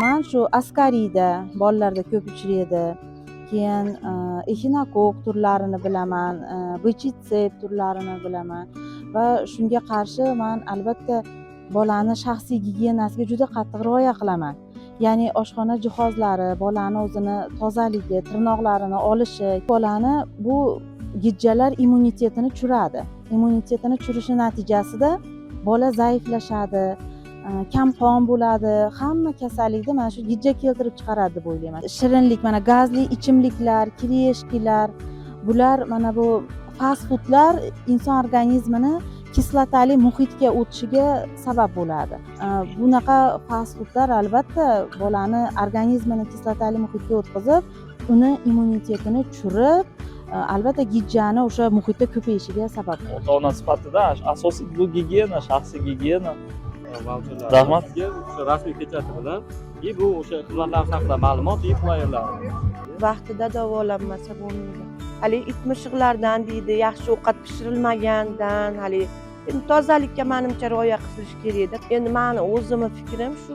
man shu askariyda bolalarda ko'p uchraydi. Keyin echinokok turlarini bilaman e, turlarini bilaman va shunga qarshi man albatta bolani shaxsiy gigiyenasiga juda qattiq rioya qilaman. Ya'ni oshxona jihozlari bolani o'zini tozaligi tirnoqlarini olishi bolani bu gijjalar immunitetini tushiradi immunitetini tushirishi natijasida bola zaiflashadi Э, kam kamqon bo'ladi hamma kasallikni mana shu gijja keltirib chiqaradi deb o'ylayman. Shirinlik mana gazli ichimliklar kireshkilar bular mana bu fast foodlar inson organizmini kislotali muhitga o'tishiga sabab bo'ladi. Э, bunaqa fast foodlar albatta bolani organizmini kislotali muhitga o'tkazib uni immunitetini tushirib э, albatta gijjani o'sha muhitda ko'payishiga sabab bo'ladi. Ota ona sifatida asosiy bu gigiyena shaxsiy gigiyena. Voucherlar Rahmat. Sizga o'sha rasmiy pechati bilan и bu o'sha xizmatlar haqida ma'lumot и flayerlar vaqtida davolanmasa bo'lmaydi. Haligi it mishiqlardan deydi yaxshi ovqat pishirilmagandan. Haligi tozalikka manimcha rioya qilish kerakda endi mani o'zimni fikrim shu